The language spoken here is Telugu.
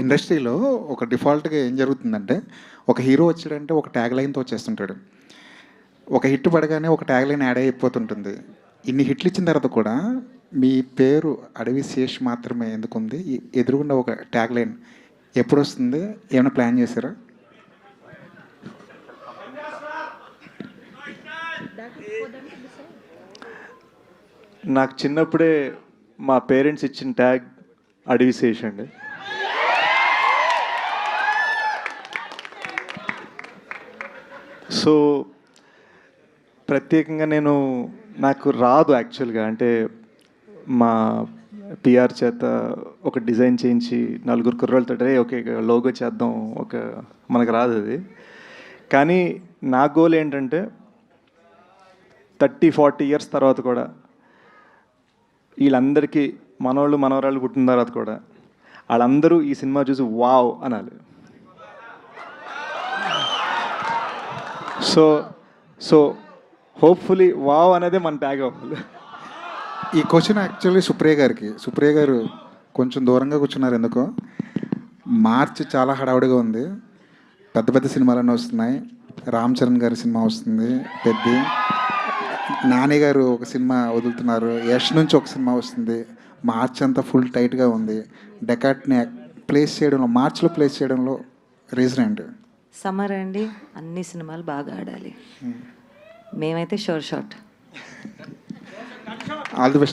ఇండస్ట్రీలో ఒక డిఫాల్ట్గా ఏం జరుగుతుందంటే ఒక హీరో వచ్చాడంటే ఒక ట్యాగ్ లైన్తో వచ్చేస్తుంటాడు. ఒక హిట్ పడగానే ఒక ట్యాగ్ లైన్ యాడ్ అయిపోతుంటుంది. ఇన్ని హిట్లు ఇచ్చిన తర్వాత కూడా మీ పేరు అడవి శేష్ మాత్రమే ఎందుకుంది ఎదురుగుండా ఒక ట్యాగ్ లైన్ ఎప్పుడు వస్తుంది? ఏమైనా ప్లాన్ చేశారా? నాకు చిన్నప్పుడే మా పేరెంట్స్ ఇచ్చిన ట్యాగ్ అడవి శేష్ అండి. సో ప్రత్యేకంగా నేను నాకు రాదు యాక్చువల్గా. అంటే మా పిఆర్ చేత ఒక డిజైన్ చేయించి నలుగురు కుర్రోళ్ళతో ఓకే లోగో చేద్దాం ఒక మనకు రాదు అది. కానీ నా గోల్ ఏంటంటే థర్టీ ఫార్టీ ఇయర్స్ తర్వాత కూడా వీళ్ళందరికీ మనవాళ్ళు మనవరాళ్ళు పుట్టిన తర్వాత కూడా వాళ్ళందరూ ఈ సినిమా చూసి వావ్ అనాలి. సో సో హోప్ఫుల్లీ వావ్ అనేది మన ట్యాగ్ అవ్వాలి ఈ క్వశ్చన్ యాక్చువల్లీ సుప్రియ గారికి. సుప్రియ గారు కొంచెం దూరంగా కూర్చున్నారు ఎందుకో. మార్చి చాలా హడావుడిగా ఉంది. పెద్ద పెద్ద సినిమాలన్నీ వస్తున్నాయి. రామ్ చరణ్ గారి సినిమా వస్తుంది. పెద్ద. నాని గారు ఒక సినిమా వదులుతున్నారు. యష్ నుంచి ఒక సినిమా వస్తుంది. మార్చ్ అంతా ఫుల్ టైట్గా ఉంది. డెకాట్ని ప్లేస్ చేయడంలో మార్చ్లో ప్లేస్ చేయడంలో రీజన్ ఏంటి? సమ్మర్ అండి అన్ని సినిమాలు బాగా ఆడాలి. మేమైతే sure shot. All the best